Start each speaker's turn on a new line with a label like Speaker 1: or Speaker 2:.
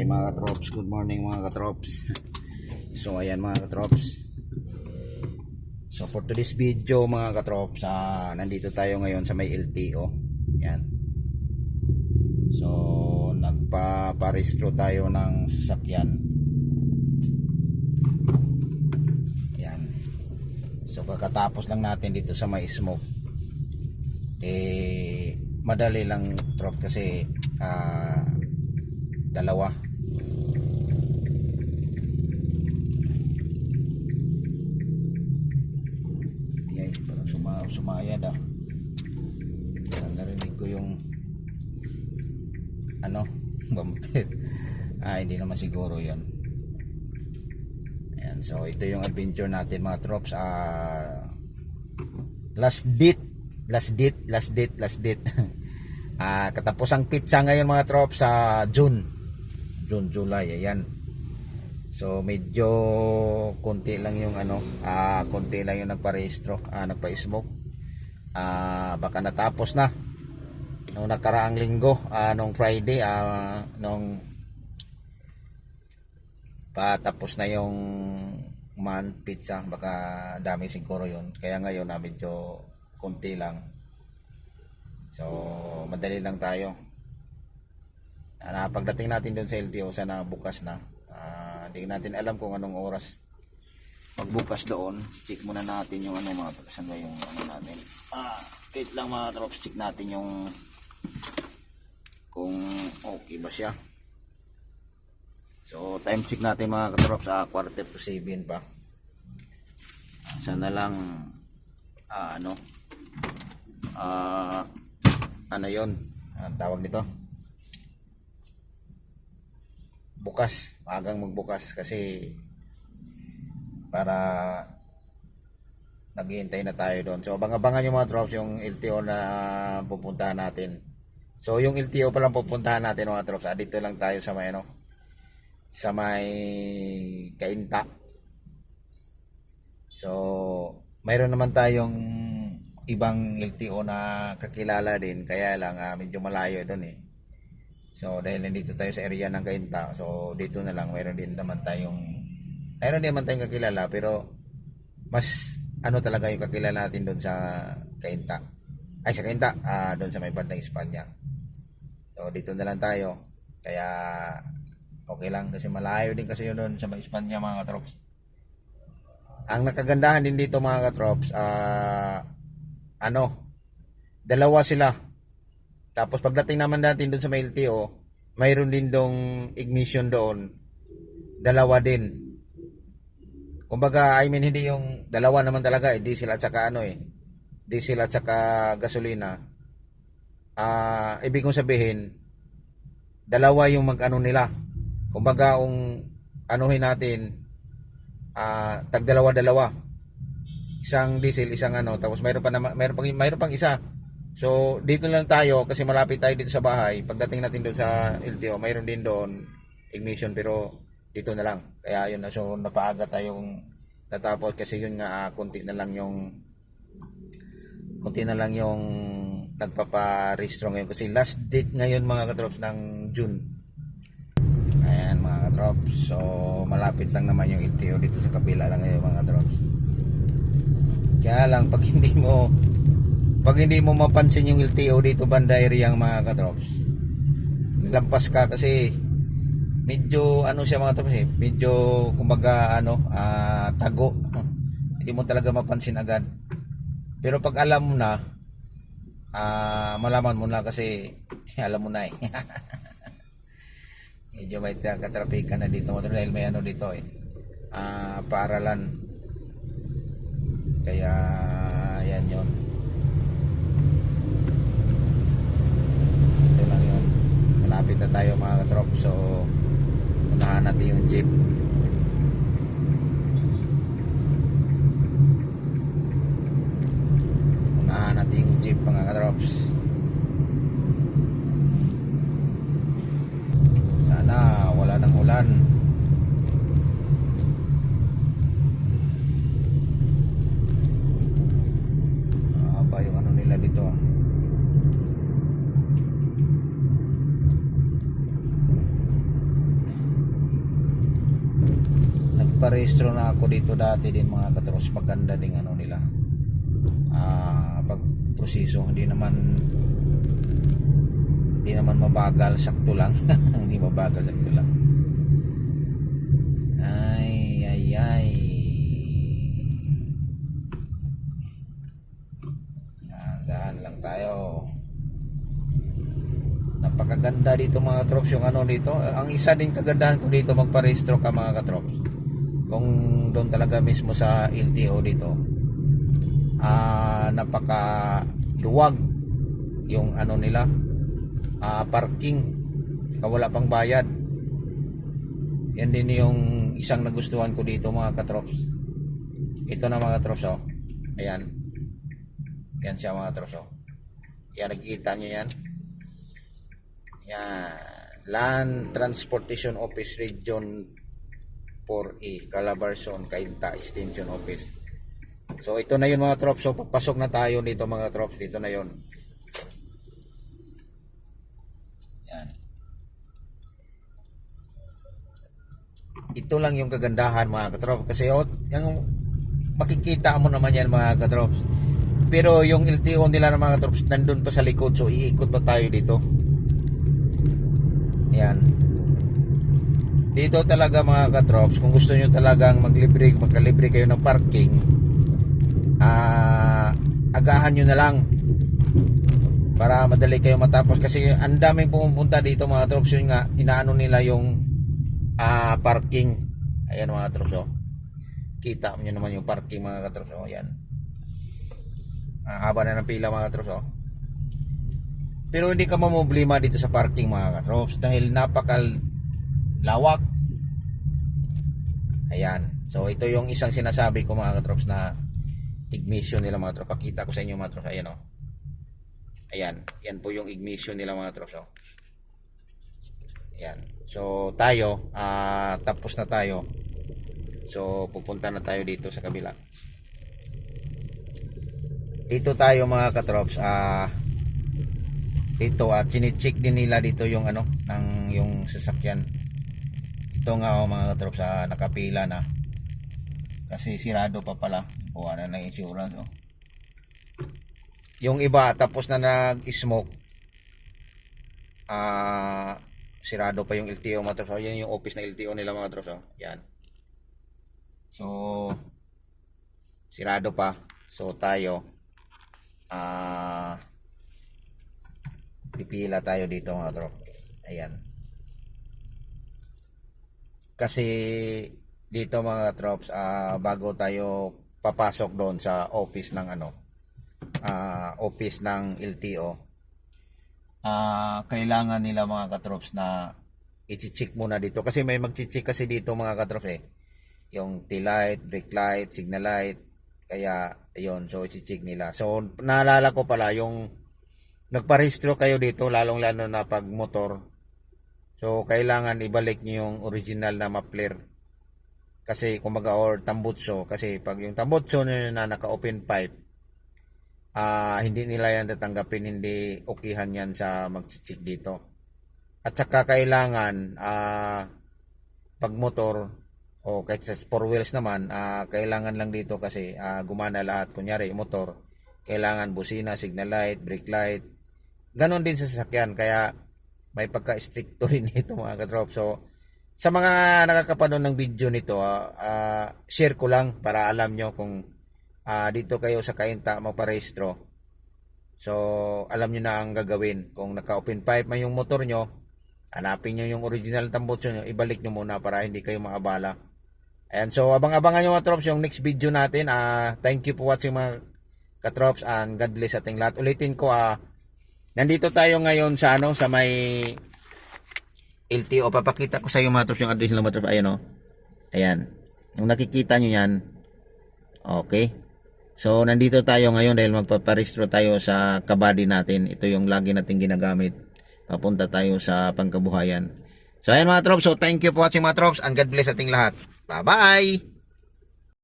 Speaker 1: Ay mga katrops, good morning mga katrops. So ayan mga katrops. So for today's video mga katrops, ah, nandito tayo ngayon sa may LTO. Yan. So nagpa-paristro tayo ng sasakyan. Yan. So kakatapos lang natin dito sa may smoke. Eh madali lang trop kasi ah, dalawa. Yay, parang suma sumayad ah. Parang narinig ko yung ano, bumper. ah, hindi naman siguro yon Ayan, so ito yung adventure natin mga trops. Ah, last date, last date, last date, last date. ah, katapusang pizza ngayon mga trops sa June. June, July, ayan. So medyo konti lang yung ano, ah konti lang yung nagparehistro, ah nagpa-smoke. Ah baka natapos na. Nung nakaraang linggo, ah nung Friday, ah nung patapos na yung man pizza, baka dami siguro yun. Kaya ngayon na medyo konti lang. So madali lang tayo. Ah, pagdating natin doon sa LTO, sana bukas na. Ah, hindi natin alam kung anong oras magbukas doon. Check muna natin yung ano mga trops. Saan ba yung ano natin? Ah, wait lang mga trops. Check natin yung kung okay ba siya. So, time check natin mga katrops. Ah, quarter to 7 pa. Sana lang ah, ano ah, ano yon ang tawag nito bukas, maagang magbukas kasi para naghihintay na tayo doon. So, abang-abangan yung mga drops, yung LTO na pupuntahan natin. So, yung LTO pa lang pupuntahan natin mga drops. Ah, dito lang tayo sa may ano, sa may kainta. So, mayroon naman tayong ibang LTO na kakilala din. Kaya lang, ah, medyo malayo doon eh. So dahil nandito tayo sa area ng Kainta, so dito na lang mayroon din naman tayong mayroon din naman tayong kakilala pero mas ano talaga yung kakilala natin doon sa Kainta. Ay sa Kainta, ah doon sa may bandang Espanya. So dito na lang tayo. Kaya okay lang kasi malayo din kasi yun doon sa may Espanya mga katrops. Ang nakagandahan din dito mga katrops, ah ano, dalawa sila tapos pagdating naman natin doon sa may LTO, mayroon din dong ignition doon. Dalawa din. Kumbaga, I mean, hindi yung dalawa naman talaga, eh, diesel at saka ano eh. Diesel at saka gasolina. Ah, ibig kong sabihin, dalawa yung mag-ano nila. Kumbaga, kung anuhin natin, ah, tag dalawa-dalawa. Isang diesel, isang ano, tapos mayroon pa naman, mayroon pang, mayroon pang isa. So, dito lang tayo kasi malapit tayo dito sa bahay. Pagdating natin doon sa LTO, mayroon din doon ignition pero dito na lang. Kaya yun na. So, napaaga tayong natapos kasi yun nga, ah, konti na lang yung konti na lang yung nagpapa-restro ngayon kasi last date ngayon mga katrops ng June. Ayan mga katrops. So, malapit lang naman yung LTO dito sa kabila lang ngayon mga katrops. Kaya lang, pag hindi mo pag hindi mo mapansin yung LTO dito banda area mga katrops lampas ka kasi medyo ano siya mga katrops eh medyo kumbaga ano ah, tago. Hindi mo talaga mapansin agad. Pero pag alam mo na ah, malaman mo na kasi alam mo na eh. Medyo may katrapikan na dito motor dahil may ano dito eh. Ah, paaralan. Kaya yan yon ito lang yun malapit na tayo mga katrop. So unahan natin yung jeep. Unahan natin yung jeep mga katrops. Sana wala nang ulan Mahaba yung ano nila dito ah nagparehistro na ako dito dati din mga katros. Maganda ding ano nila. Ah, pag proseso hindi naman hindi naman mabagal, sakto lang. hindi mabagal, sakto lang. Ay, ay, ay. Daan lang tayo. Napakaganda dito mga trops yung ano dito. Ang isa din kagandahan ko dito magparehistro ka mga katrops. Kung doon talaga mismo sa LTO dito. Ah, napaka luwag yung ano nila ah, parking. Wala pang bayad. Yan din yung isang nagustuhan ko dito mga katrops. Ito na mga katrops oh. Ayan. Yan siya mga katrops oh. Yan nakikita nyo yan. Yan. Land Transportation Office Region 4A Calabarzon Cainta Extension Office So ito na yun mga trops. So papasok na tayo dito mga trops. Dito na yun. Yan. Ito lang yung kagandahan mga katrops. Kasi oh, yung makikita mo naman yan mga katrops. Pero yung LTO nila ng mga katrops nandun pa sa likod. So iikot pa tayo dito. Yan. Dito talaga mga katrops, kung gusto nyo talagang maglibre, magkalibre kayo ng parking, ah agahan nyo na lang. Para madali kayo matapos. Kasi ang daming pumupunta dito mga trops yun nga inaano nila yung ah parking. Ayan mga trops oh. kita nyo naman yung parking mga katrops oh, ayan. Ah, haba na ng pila mga katrops oh. pero hindi ka mamoblema dito sa parking mga katrops dahil napakal lawak ayan so ito yung isang sinasabi ko mga katrops na ignition nila mga tropa. Pakita ko sa inyo mga tropa. Ayan o. Ayan. Yan po yung ignition nila mga tropa. Ayan. So tayo, ah tapos na tayo. So pupunta na tayo dito sa kabila. Dito tayo mga katrops. Ah dito at chine-check din nila dito yung ano ng yung sasakyan. Ito nga oh, mga katrops ah, nakapila na. Kasi sirado pa pala kuha na ng insurance oh. yung iba tapos na nag-smoke ah sirado pa yung LTO mga trops oh. yan yung office na LTO nila mga trops oh. yan so sirado pa so tayo ah pipila tayo dito mga trops ayan kasi dito mga trops ah, bago tayo papasok doon sa office ng ano ah, office ng LTO ah kailangan nila mga katrops na i-check muna dito. Kasi may mag-check kasi dito mga katrops eh. Yung T-light, brake light, signal light kaya ayun so i-check nila. So naalala ko pala yung nagparehistro kayo dito lalong lalo na pag motor so kailangan ibalik niyo yung original na mapler. Kasi kumbaga or tambutso. Kasi pag yung tambutso nyo na naka open pipe ah hindi nila yan tatanggapin. Hindi okihan yan sa magchichik dito. At saka kailangan ah pag motor o kahit sa four wheels naman ah kailangan lang dito kasi ah, gumana lahat. Kunyari motor kailangan busina signal light brake light. Ganon din sa sasakyan. Kaya may pagka-stricto rin ito mga katrop so sa mga nakakapanood ng video nito, ah, ah, share ko lang para alam nyo kung ah, dito kayo sa Kainta magparehistro. So, alam nyo na ang gagawin. Kung naka-open pipe man yung motor nyo, hanapin nyo yung original tambutso nyo, ibalik nyo muna para hindi kayo maabala. Ayan, so abang-abangan nyo mga trops yung next video natin. Ah, thank you for watching mga katrops and God bless ating lahat. Ulitin ko, ah, nandito tayo ngayon sa ano, sa may LTO, papakita ko sa iyo mga trops yung address ng mga trops. Ayan o. Ayan. Kung nakikita nyo yan. Okay. So, nandito tayo ngayon dahil magpaparehistro tayo sa kabady natin. Ito yung lagi natin ginagamit. Papunta tayo sa pangkabuhayan. So, ayan mga trops. So, thank you for watching mga trops and God bless ating lahat. Bye-bye!